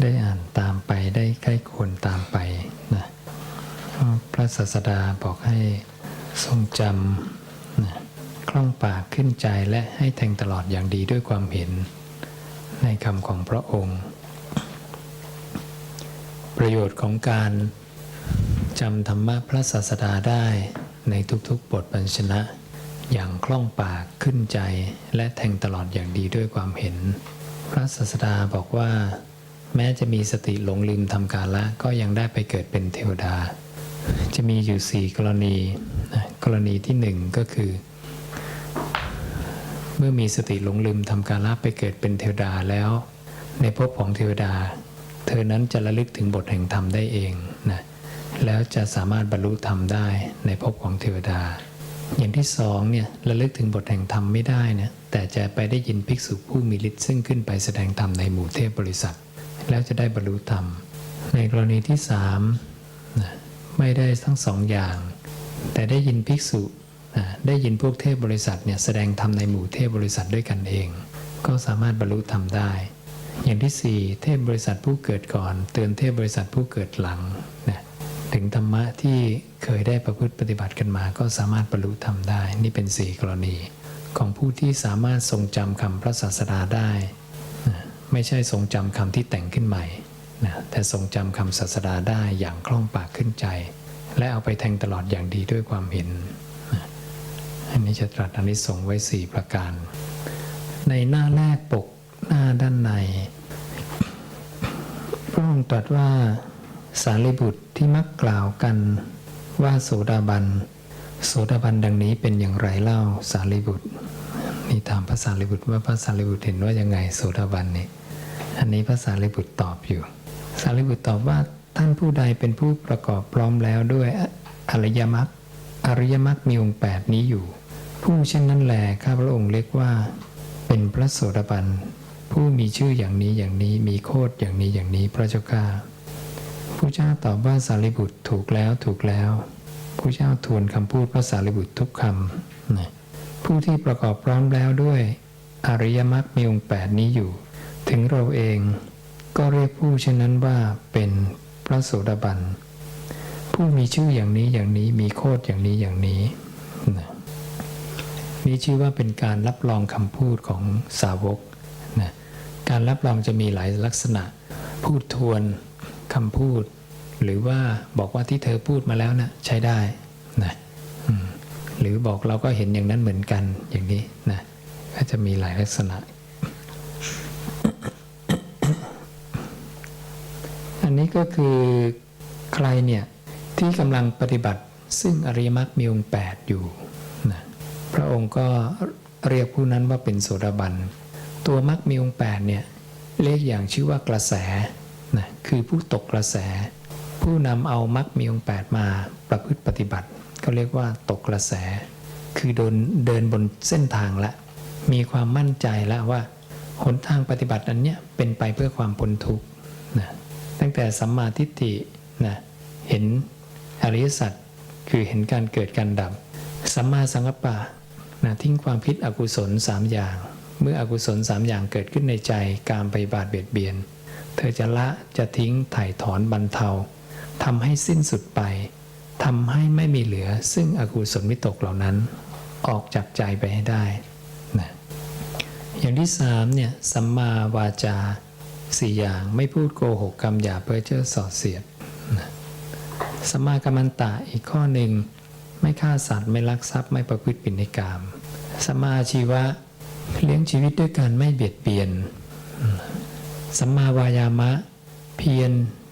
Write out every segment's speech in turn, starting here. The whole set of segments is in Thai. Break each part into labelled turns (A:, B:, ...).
A: ได้อ่านตามไปได้ใกล้ควรตามไปนะพระศาสดาบอกให้ทรงจำนะคล่องปากขึ้นใจและให้แทงตลอดอย่างดีด้วยความเห็น ในคำของพระองค์ ประโยชน์ของการจำธรรมะพระศาสดาได้ในทุกๆบทบัญชนะ อย่างคล่องปากขึ้นใจ และแทงตลอดอย่างดีด้วยความเห็น พระศาสดาบอกว่า แม้จะมีสติหลงลืมทำกาละก็ยังได้ไปเกิดเป็นเทวดา จะมีอยู่สี่กรณีกรณีที่หนึ่งก็คือ เมื่อมีสติหลงลืมทำกาละไปเกิดเป็นเทวดาแล้ว ในภพของเทวดา เธอนั้นจะระลึกถึงบทแห่งธรรมได้เองนะแล้วจะสามารถบรรลุธรรมได้ในภพของเทวดา อย่างที่สองเนี่ยระลึกถึงบทแห่งธรรมไม่ได้นะแต่จะไปได้ยินภิกษุผู้มีฤทธิ์ซึ่งขึ้นไปแสดงธรรมในหมู่เทพบริษัท แล้วจะได้บรรลุธรรม ในกรณีที่สามนะไม่ได้ทั้งสองอย่าง แต่ได้ยินภิกษุนะได้ยินพวกเทพบริษัทเนี่ยแสดงธรรมในหมู่เทพบริษัทด้วยกันเอง ก็สามารถบรรลุธรรมได้ อย่างที่สี่เทพบริษัทผู้เกิดก่อน เตือนเทพบริษัทผู้เกิดหลังนะถึงธรรมะที่เคยได้ประพฤติปฏิบัติกันมา ก็สามารถบรรลุธรรมได้ นี่เป็นสี่กรณี ของผู้ที่สามารถทรงจำคำพระศาสดาได้ ไม่ใช่ทรงจำคำที่แต่งขึ้นใหม่นะแต่ทรงจำคำศาสดาได้อย่างคล่องปากขึ้นใจ และเอาไปแทงตลอดอย่างดีด้วยความเห็น อันนี้จะตรัสอนิสงส์ไว้สี่ประการ ในหน้าแรกปกหน้าด้านในพระองค์ตรัสว่าสารีบุตรที่มักกล่าวกันว่าโสดาบันโสดาบันดังนี้เป็นอย่างไรเล่าสารีบุตรนี่ถามพระสารีบุตรว่าพระสารีบุตรเห็นว่ายังไงโสดาบันนี่ อันนี้พระสารีบุตรตอบอยู่ สารีบุตรตอบว่าท่านผู้ใดเป็นผู้ประกอบพร้อมแล้วด้วยอริยมรรคอริยมรรคมีองค์แปดนี้อยู่ ผู้เช่นนั้นแหลข้าพระองค์เรียกว่า เป็นพระโสดาบันผู้มีชื่ออย่างนี้อย่างนี้มีโคดอย่างนี้อย่างนี้พระเจ้าข้าพระเจ้าตอบว่าสารีบุตรถูกแล้วถูกแล้วพระเจ้าทวนคำพูดพระสารีบุตรทุกคำผู้ที่ประกอบพร้อมแล้วด้วย อริยมรรคมีองค์แปดนี้อยู่ ถึงเราเองก็เรียกผู้เช่นนั้นว่าเป็นพระโสดาบัน ผู้มีชื่ออย่างนี้อย่างนี้มีโคดอย่างนี้อย่างนี้นะนี่ชื่อว่าเป็นการรับรองคำพูดของสาวกนะการรับรองจะมีหลายลักษณะ พูดทวนคำพูด หรือว่าบอกว่าที่เธอพูดมาแล้วนะใช้ได้นะหรือบอกเราก็เห็นอย่างนั้นเหมือนกันอย่างนี้นะก็จะมีหลายลักษณะ นี้ก็คือใครเนี่ยที่กำลังปฏิบัติซึ่งอริยมรรคมีองค์ 8 อยู่นะพระองค์ก็เรียกผู้นั้นว่าเป็นโสดาบัน ตัวมรรคมีองค์ 8 เนี่ยเรียกอย่างชื่อว่ากระแสนะคือผู้ตกกระแส ผู้นำเอามรรคมีองค์ 8 มาประพฤติปฏิบัติก็เรียกว่าตกกระแส คือเดินเดินบนเส้นทางละ มีความมั่นใจแล้วว่าหนทางปฏิบัติอันเนี้ยเป็นไปเพื่อความพ้นทุกข์นะ ตั้งแต่สัมมาทิฏฐินะเห็นอริยสัจคือเห็นการเกิดการดับ สัมมาสังกัปปะนะทิ้งความคิดอกุศลสามอย่าง เมื่ออกุศลสามอย่างเกิดขึ้นในใจการไปบาดเบียดเบียน เธอจะละจะทิ้งถ่ายถอนบรรเทาทำให้สิ้นสุดไปทำให้ไม่มีเหลือซึ่งอกุศลวิตกเหล่านั้น ออกจากใจไปให้ได้นะอย่างที่สามเนี่ยสัมมาวาจา สี่อย่างไม่พูดโกหกกรรมหยาเพ้อเจ้อส่อเสียดสมากัมมันตะอีกข้อหนึ่ง ไม่ฆ่าสัตว์ไม่ลักทรัพย์ไม่ประพฤติผิดในกามสมาอาชีวะเลี้ยงชีวิตด้วยการไม่เบียดเบียนสัมมาวายามะ เพียร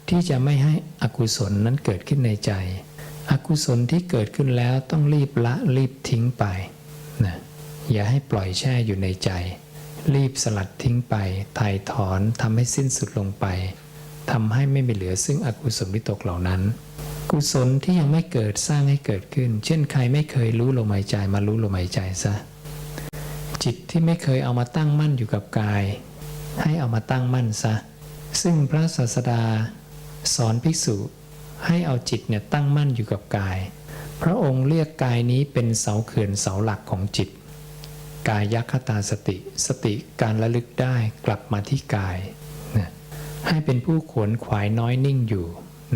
A: ที่จะไม่ให้อกุศลนั้นเกิดขึ้นในใจ อกุศลที่เกิดขึ้นแล้วต้องรีบละรีบทิ้งไปนะอย่าให้ปล่อยแช่อยู่ในใจ รีบสลัดทิ้งไปถ่ายถอนทำให้สิ้นสุดลงไปทำให้ไม่มีเหลือซึ่งอกุศลวิตกเหล่านั้น กุศลที่ยังไม่เกิดสร้างให้เกิดขึ้น เช่นใครไม่เคยรู้ลมหายใจมารู้ลมหายใจซะ จิตที่ไม่เคยเอามาตั้งมั่นอยู่กับกาย ให้เอามาตั้งมั่นซะ ซึ่งพระศาสดา สอนภิกษุให้เอาจิตเนี่ยตั้งมั่นอยู่กับกาย พระองค์เรียกกายนี้เป็นเสาเขื่อนเสาหลักของจิต กายยัคตาสติ สติการระลึกได้กลับมาที่กายนะให้เป็นผู้ขวนขวายน้อยนิ่งอยู่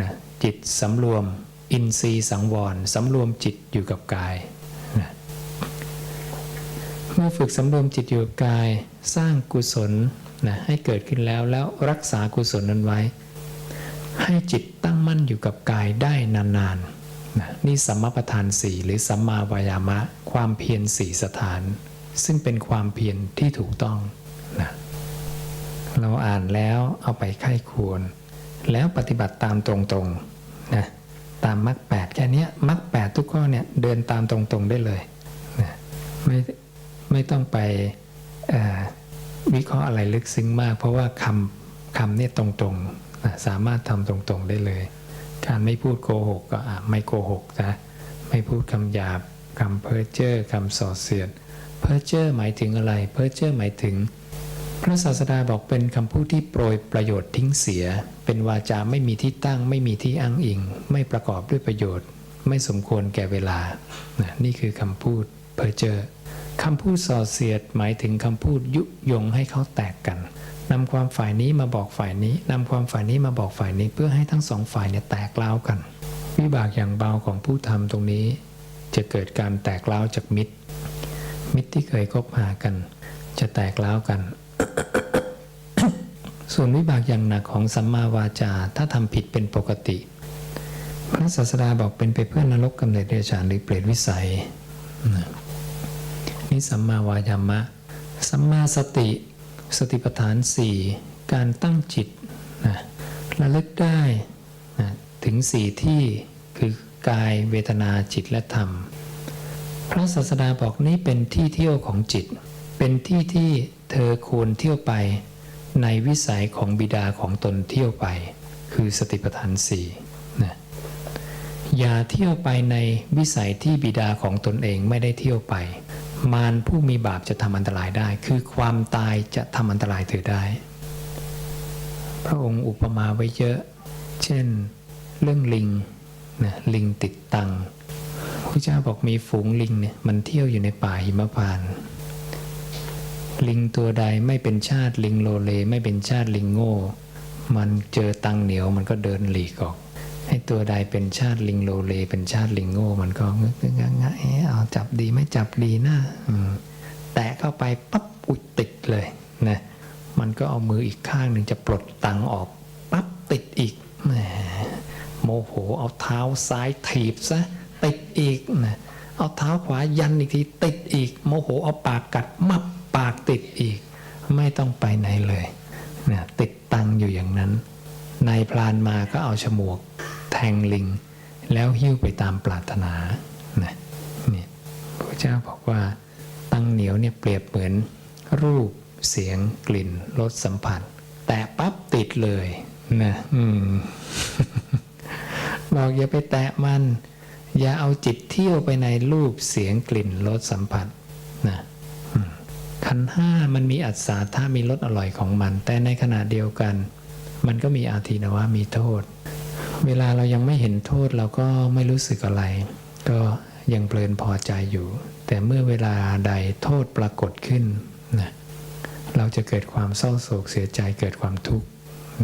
A: นะจิตสำรวมอินทรีย์สังวรสำรวมจิตอยู่กับกายนะเมื่อฝึกสำรวมจิตอยู่กับกาย สร้างกุศลนะให้เกิดขึ้นแล้วแล้วรักษากุศลนั้นไว้ ให้จิตตั้งมั่นอยู่กับกายได้นานๆนะนี่สัมมาประธานสี่หรือสัมมาวายามะ ความเพียรสี่สถาน ซึ่งเป็นความเพียรที่ถูกต้องนะเราอ่านแล้วเอาไปไข้ควร แล้วปฏิบัติตามตรงๆนะตามมรรคแปดแค่นี้มรรคแปดทุกข้อเนี่ยเดินตามตรงๆได้เลยนะไม่ไม่ต้องไปวิเคราะห์อะไรลึกซึ้งมาก เพราะว่าคำคำเนี่ยตรงๆนะสามารถทำตรงๆได้เลย การไม่พูดโกหกก็ไม่โกหกนะไม่พูดคำหยาบคำเพ้อเจ้อคำส่อเสียด เพ้อเจ้อหมายถึงอะไรเพ้อเจ้อหมายถึง พระศาสดาบอกเป็นคำพูดที่โปรยประโยชน์ทิ้งเสีย เป็นวาจาไม่มีที่ตั้ง ไม่มีที่อ้างอิง ไม่ประกอบด้วยประโยชน์ ไม่สมควรแก่เวลา นี่คือคำพูดเพ้อเจ้อคำพูดส่อเสียดหมายถึงคำพูดยุยงให้เขาแตกกันนำความฝ่ายนี้มาบอกฝ่ายนี้นำความฝ่ายนี้มาบอกฝ่ายนี้เพื่อให้ทั้งสองฝ่ายเนี่ยแตกเล้าวกัน วิบากอย่างเบาของผู้ทำตรงนี้ จะเกิดการแตกเล้าวจากมิตร มิตรที่เคยคบหากัน จะแตกเล้าวกัน ส่วนวิบากอย่างหนักของสัมมาวาจาถ้าทำผิดเป็นปกติ พระศาสดาบอกเป็นไปเพื่อนรกกำเนิดเดรัจฉานหรือเปรตวิสัยนะนี่สัมมาวายามะ สัมมาสติ สติปัฏฐานสี่การตั้งจิตนะระลึกได้นะถึงสี่ที่คือกายเวทนาจิตและธรรม พระศาสดาบอกนี่เป็นที่เที่ยวของจิต เป็นที่ที่เธอควรเที่ยวไป ในวิสัยของบิดาของตนเที่ยวไป คือสติปัฏฐานสี่นะอย่าเที่ยวไปในวิสัยที่บิดาของตนเองไม่ได้เที่ยวไป มารผู้มีบาปจะทำอันตรายได้ คือความตายจะทำอันตรายเธอได้ พระองค์อุปมาไว้เยอะ เช่น เรื่องลิงนะลิงติดตัง พระเจ้าบอกมีฝูงลิงเนี่ยมันเที่ยวอยู่ในป่าหิมพานลิงตัวใดไม่เป็นชาติลิงโลเล ไม่เป็นชาติลิงโง่ มันเจอตังเหนียวมันก็เดินหลีกออกให้ตัวใดเป็นชาติลิงโลเล เป็นชาติลิงโง่ มันก็งึกงึกงะเอาจับดีไม่จับดีนะแตะเข้าไปปั๊บอุยติดเลยนะมันก็เอามืออีกข้างหนึ่งจะปลดตังออกปั๊บติดอีกโมโหเอาเท้าซ้ายถีบซะ ติดอีกนะเอาเท้าขวายันอีกทีติดอีก โมโหเอาปากกัดมับปากติดอีก ไม่ต้องไปไหนเลยนะติดตังอยู่อย่างนั้นนายพรานมาก็เอาฉมวก แทงลิง แล้วหิ้วไปตามปรารถนานะนี่พระเจ้าบอกว่าตังเหนียวเนี่ยเปรียบเหมือน รูปเสียงกลิ่นรสสัมผัส แต่ปั๊บติดเลยนะอืมบอกอย่าไปแตะมัน อย่าเอาจิตเที่ยวไปในรูปเสียงกลิ่นรสสัมผัสนะขันห้ามันมีอัศาถ้ามีรสอร่อยของมัน แต่ในขณะเดียวกัน มันก็มีอาทีนวะมีโทษ เวลาเรายังไม่เห็นโทษเราก็ไม่รู้สึกอะไร ก็ยังเพลินพอใจอยู่ แต่เมื่อเวลาใดโทษปรากฏขึ้นนะเราจะเกิดความเศร้าโศกเสียใจเกิดความทุกข์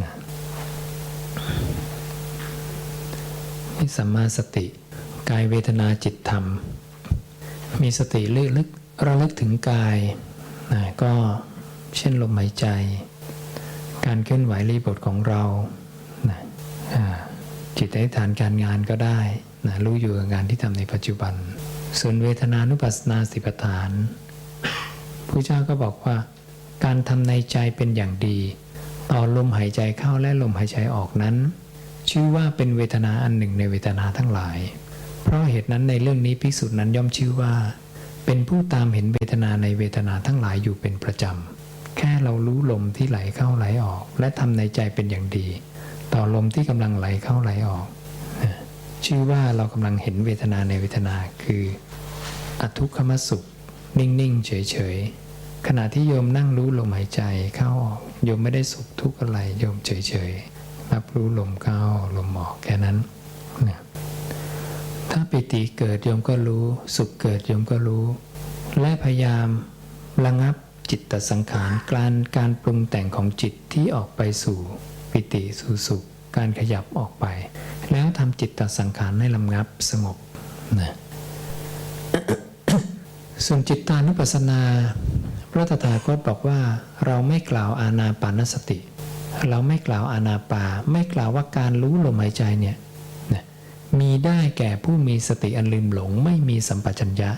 A: นะนี่สัมมาสติ กายเวทนาจิตธรรม มีสติลึกลึกระลึกถึงกายนะก็เช่นลมหายใจ การเคลื่อนไหวรีบทของเรานะจิตอธิษฐานการงานก็ได้นะรู้อยู่กับงานที่ทำในปัจจุบัน ส่วนเวทนานุปัสสนาสิปฐานพระเจ้าก็บอกว่า การทำในใจเป็นอย่างดี ต่อลมหายใจเข้าและลมหายใจออกนั้น ชื่อว่าเป็นเวทนาอันหนึ่งในเวทนาทั้งหลาย เพราะเหตุนั้นในเรื่องนี้ภิกษุนั้นย่อมชื่อว่า เป็นผู้ตามเห็นเวทนาในเวทนาทั้งหลายอยู่เป็นประจำ แค่เรารู้ลมที่ไหลเข้าไหลออก และทำในใจเป็นอย่างดี ต่อลมที่กำลังไหลเข้าไหลออก ชื่อว่าเรากำลังเห็นเวทนาในเวทนาคือ อทุกขมสุข นิ่งๆ เฉยๆขณะที่โยมนั่งรู้ลมหายใจเข้าออกโยมไม่ได้สุขทุกข์อะไรโยมเฉยๆรับรู้ลมเข้าลมออกแค่นั้นนะ ถ้าปิติเกิดโยมก็รู้ สุขเกิดโยมก็รู้ และพยายามระงับจิตตสังขารการการปรุงแต่งของจิตที่ออกไปสู่ปิติสู่สุข การขยับออกไป แล้วทำจิตตสังขารให้ลำงับสงบนะส่วนจิตตานุปัสสนาพระตถาคตบอกว่า เราไม่กล่าวอานาปานสติ เราไม่กล่าวอานาปา ไม่กล่าวว่าการรู้ลมหายใจเนี่ย มีได้แก่ผู้มีสติอันลืมหลง ไม่มีสัมปชัญญะ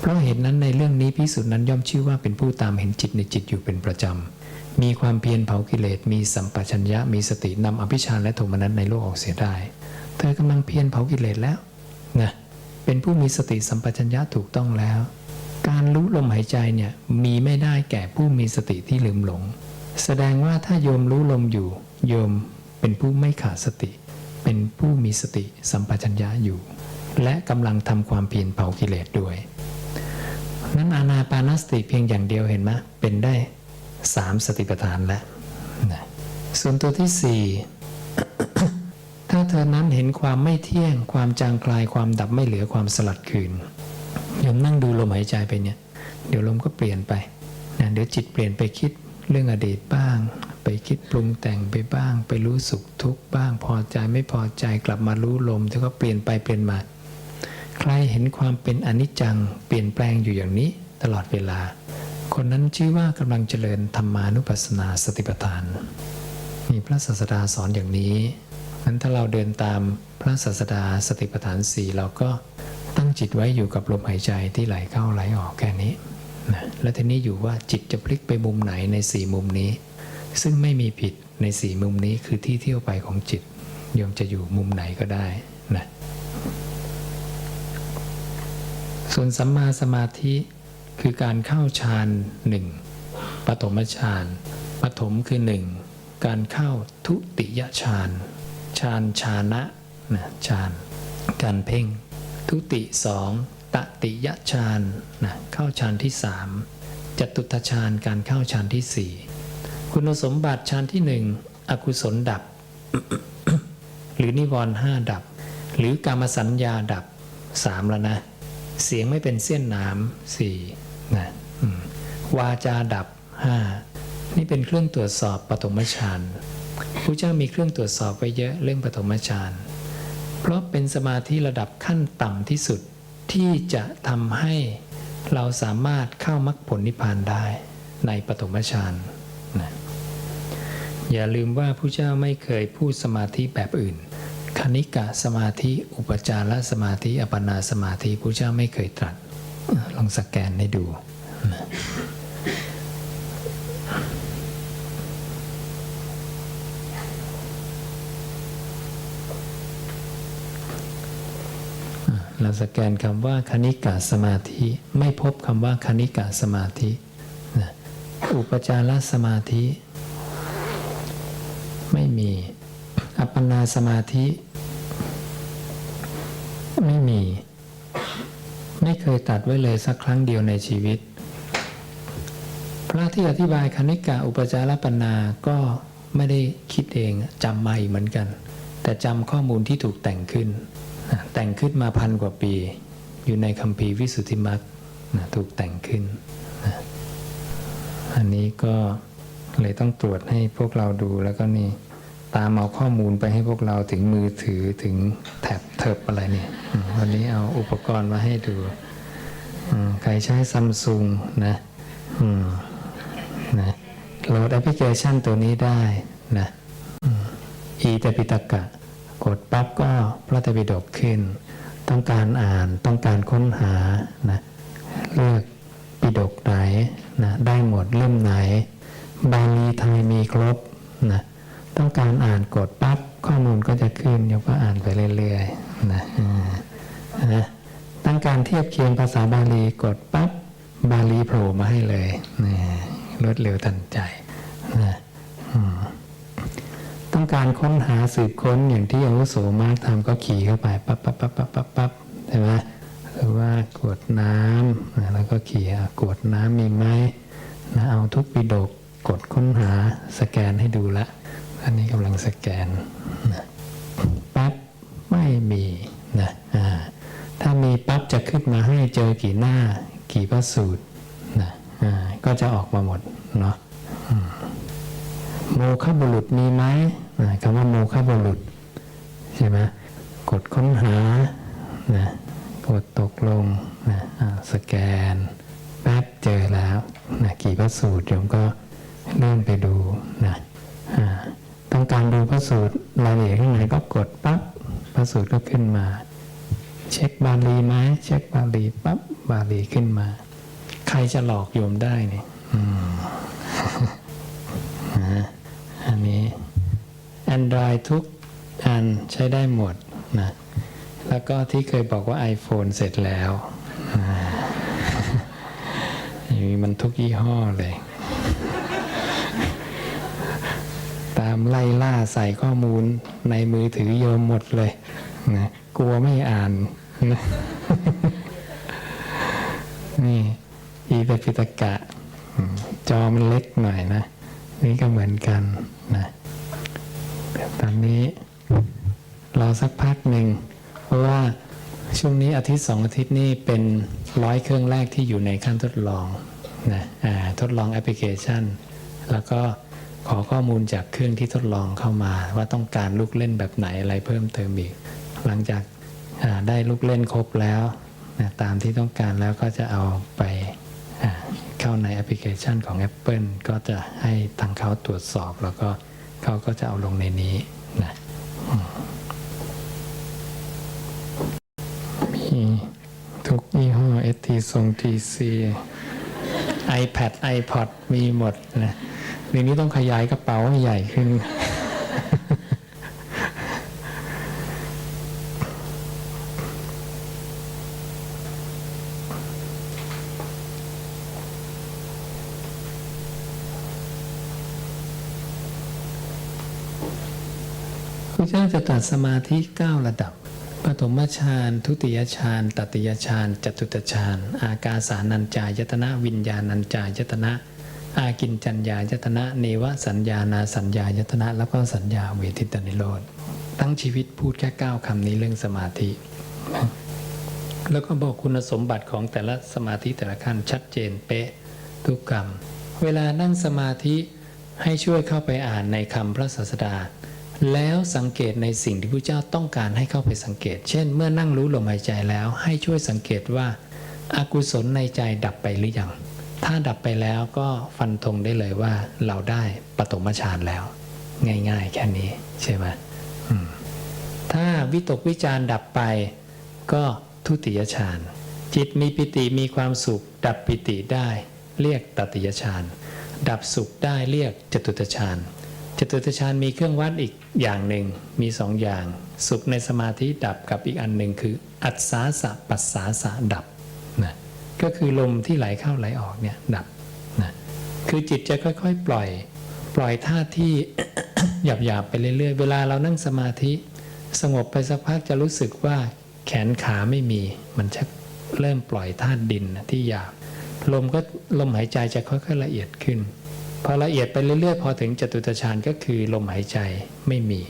A: เพราะเหตุนั้นในเรื่องนี้พิสุทธินั้นย่อมชื่อว่าเป็นผู้ตามเห็นจิตในจิตอยู่เป็นประจำ มีความเพียรเผากิเลส มีสัมปชัญญะ มีสตินำอภิชาและโทมนัสในโลกออกเสียได้ เธอกำลังเพียรเผากิเลสแล้วนะเป็นผู้มีสติสัมปชัญญะถูกต้องแล้ว การรู้ลมหายใจเนี่ยมีไม่ได้แก่ผู้มีสติที่ลืมหลง แสดงว่าถ้าโยมรู้ลมอยู่ โยมเป็นผู้ไม่ขาดสติ เป็นผู้มีสติสัมปชัญญะอยู่ และกำลังทำความเพียรเผากิเลสด้วยนั้นอานาปานสติเพียงอย่างเดียวเห็นไหมเป็นได้สามสติปัฏฐานแล้วนะส่วนตัวที่สี่ถ้าเธอนั้นเห็นความไม่เที่ยง ความจางคลายความดับไม่เหลือความสลัดคืนโยมนั่งดูลมหายใจไปเนี่ย เดี๋ยวลมก็เปลี่ยนไปนะเดี๋ยวจิตเปลี่ยนไปคิดเรื่องอดีตบ้าง ไปคิดปรุงแต่งไปบ้าง ไปรู้สุขทุกข์บ้าง พอใจไม่พอใจกลับมารู้ลมแล้วก็เปลี่ยนไปเปลี่ยนมา ใครเห็นความเป็นอนิจจังเปลี่ยนแปลงอยู่อย่างนี้ตลอดเวลา คนนั้นชื่อว่ากำลังเจริญธรรมานุปัสสนาสติปัฏฐาน มีพระศาสดาสอนอย่างนี้นั้นถ้าเราเดินตามพระศาสดาสติปัฏฐานสี่เราก็ตั้งจิตไว้อยู่กับลมหายใจที่ไหลเข้าไหลออกแค่นี้นะและทีนี้อยู่ว่าจิตจะพลิกไปมุมไหนในสี่มุมนี้ ซึ่งไม่มีผิดในสี่มุมนี้คือที่เที่ยวไปของจิตโยมจะอยู่มุมไหนก็ได้นะส่วนสัมมาสมาธิคือการเข้าฌานหนึ่งปฐมฌานปฐมคือหนึ่งการเข้าทุติยฌานฌานฌานะนะฌานการเพ่ง ทุติสองตติยฌานนะเข้าฌานที่สามจตุตฌานการเข้าฌานที่สี่ คุณสมบัติฌานที่หนึ่งอกุศลดับ หรือนิวรณ์ห้าดับ หรือกามสัญญาดับสามแล้วนะ เสียงไม่เป็นเส้นน้ำสี่นะวาจาดับห้านี่เป็นเครื่องตรวจสอบปฐมฌานพระเจ้ามีเครื่องตรวจสอบไว้เยอะเรื่องปฐมฌานเพราะเป็นสมาธิระดับขั้นต่ำที่สุดที่จะทำให้เราสามารถเข้ามรรคผลนิพพานได้ในปฐมฌาน นะอย่าลืมว่าพระเจ้าไม่เคยพูดสมาธิแบบอื่น คณิกะสมาธิ อุปจารสมาธิ อัปนาสมาธิพระเจ้าไม่เคยตรัส ลองสแกนให้ดูนะเราสแกนคำว่าคณิกะสมาธิ ไม่พบคำว่าคณิกะสมาธิ อุปจารสมาธิ ไม่มี อัปปนาสมาธิ ไม่มี ไม่เคยตัดไว้เลยสักครั้งเดียวในชีวิต พระที่อธิบายคณิกะอุปจารปนาก็ไม่ได้คิดเองจำมาอีกเหมือนกัน แต่จำข้อมูลที่ถูกแต่งขึ้น แต่งขึ้นมาพันกว่าปี อยู่ในคัมภีร์วิสุทธิมรรคถูกแต่งขึ้น อันนี้ก็เลยต้องตรวจให้พวกเราดูแล้วก็นี่ตามเอาข้อมูลไปให้พวกเราถึงมือถือถึงแท็บเทิบอะไรเนี่ยวันนี้เอาอุปกรณ์มาให้ดูใครใช้ซัมซุงนะนะโหลดแอปพลิเคชันตัวนี้ได้นะอีตปิตกะ กดปั๊บก็พระตรปิฎกขึ้น ต้องการอ่านต้องการค้นหานะเลือกปิฎกไหน นะได้หมดเล่มไหน บาลีไทยมีครบนะต้องการอ่านกดปั๊บข้อมูลก็จะขึ้นโยมก็อ่านไปเรื่อยๆนะนะต้องการเทียบเคียงภาษาบาลีกดปั๊บบาลีโผล่มาให้เลยนะรวดเร็วทันใจนะต้องการค้นหาสืบค้นอย่างที่อาวุโสมากทำก็ขี่เข้าไปปั๊บปั๊บปั๊บปั๊บปั๊บปั๊บใช่ไหม ว่ากวดน้ำแล้วก็ขี่อะกวดน้ำมีไหมนะเอาทุกปิดกกดค้นหาสแกนให้ดูละ อันนี้กำลังสแกนนะปั๊บไม่มีนะอ่าถ้ามีปั๊บจะขึ้นมาให้เจอกี่หน้า กี่พระสูตรนะอ่าก็จะออกมาหมดเนาะโมฆะบุรุษมีไหมคำว่าโมฆะบุรุษใช่ไหมกดค้นหานะ กดตกลงนะสแกนแป๊บเจอแล้วนะกี่พระสูตรโยมก็เลื่อนไปดูนะต้องการดูพระสูตรรายละเอียดข้างในก็กดปั๊บพระสูตรก็ขึ้นมา เช็คบาลีไหมเช็คบาลีปั๊บบาลีขึ้นมา ใครจะหลอกโยมได้เนี่ยอันนี้ Android ทุกอันใช้ได้หมดนะ แล้วก็ที่เคยบอกว่า iPhone เสร็จแล้วอ่มีมันทุกยี่ห้อเลย ตามไล่ล่าใส่ข้อมูลในมือถือโยมหมดเลยนะกลัวไม่อ่านนะนี่อีเปปิตกะ จอมันเล็กหน่อยนะ นี่ก็เหมือนกันนะตอนนี้รอสักพักหนึ่ง เพราะว่าช่วงนี้อาทิตย์สองอาทิตย์นี่เป็นร้อยเครื่องแรกที่อยู่ในขั้นทดลองนะทดลองแอปพลิเคชัน แล้วก็ขอข้อมูลจากเครื่องที่ทดลองเข้ามา ว่าต้องการลูกเล่นแบบไหนอะไรเพิ่มเติมอีก หลังจากได้ลูกเล่นครบแล้วนะตามที่ต้องการแล้วก็จะเอาไปเข้าในแอปพลิเคชันของ Apple ก็จะให้ทางเขาตรวจสอบ แล้วก็เขาก็จะเอาลงในนี้นะ มีทุกยี่ห้อ ST ทรง TC iPad iPod มีหมดนะเดี๋ยวนี้ต้องขยายกระเป๋าให้ใหญ่ขึ้น พระเจ้าจะตรัสสมาธิ9ระดับ ปฐมฌานทุติยฌานตติยฌานจตุตฌานอากาสานัญจายตนะวิญญาณัญจายตนะ อากินจัญญายตนะ เนวสัญญานาสัญญายตนะ แล้วก็สัญญาเวทิตานิโรธตั้งชีวิตพูดแค่เก้าคำนี้เรื่องสมาธิ แล้วก็บอกคุณสมบัติของแต่ละสมาธิแต่ละขั้นชัดเจนเป๊ะทุกคำเวลานั่งสมาธิให้ช่วยเข้าไปอ่านในคำพระศาสดา แล้วสังเกตในสิ่งที่พระเจ้าต้องการให้เข้าไปสังเกต เช่น เมื่อนั่งรู้ลมหายใจแล้ว ให้ช่วยสังเกตว่าอากุศลในใจดับไปหรือยัง ถ้าดับไปแล้วก็ฟันธงได้เลยว่าเราได้ปฐมฌานแล้ว ง่าย ๆ แค่นี้ใช่ไหมมถ้าวิตกวิจารดับไปก็ทุติยฌาน จิตมีปิติมีความสุข ดับปิติได้ เรียกตติยฌาน ดับสุขได้เรียกจตุตฌาน จตุตฌานมีเครื่องวัดอีกอย่างหนึ่งมีสองอย่าง สุขในสมาธิดับกับอีกอันหนึ่งคือ อัศสาสะปัสสาสะดับนะก็คือลมที่ไหลเข้าไหลออกเนี่ยดับนะคือจิตจะค่อยๆ ปล่อย ปล่อยท่าที่หยาบๆไปเรื่อยๆ เวลาเรานั่งสมาธิ สงบไปสักพักจะรู้สึกว่าแขนขาไม่มี มันชักเริ่มปล่อยธาตุดินนะที่หยาบลมก็ลมหายใจจะค่อยๆละเอียดขึ้น พอละเอียดไปเรื่อยๆ พอถึงจตุตฌานก็คือลมหายใจไม่มี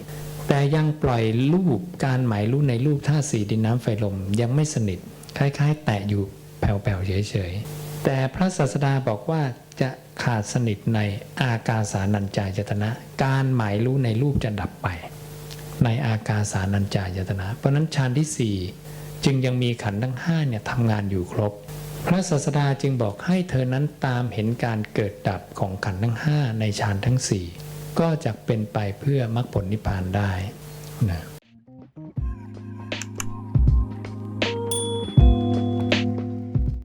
A: แต่ยังปล่อยรูปการหมายรู้ในรูปธาสีดินน้ำไฟลมยังไม่สนิท คล้าย ๆ แตะอยู่แผ่วๆเฉยๆ แต่พระศาสดาบอกว่าจะขาดสนิทในอากาสานัญจายตนะ การหมายรู้ในรูปจะดับไป ในอากาสานัญจายตนะ เพราะนั้นฌานที่สี่จึงยังมีขันธ์ทั้งห้าเนี่ยทำงานอยู่ครบ พระศาสดาจึงบอกให้เธอนั้นตามเห็นการเกิดดับของขันธ์ทั้งห้าในฌานทั้งสี่ก็จะเป็นไปเพื่อมรรคผลนิพพานได้นะ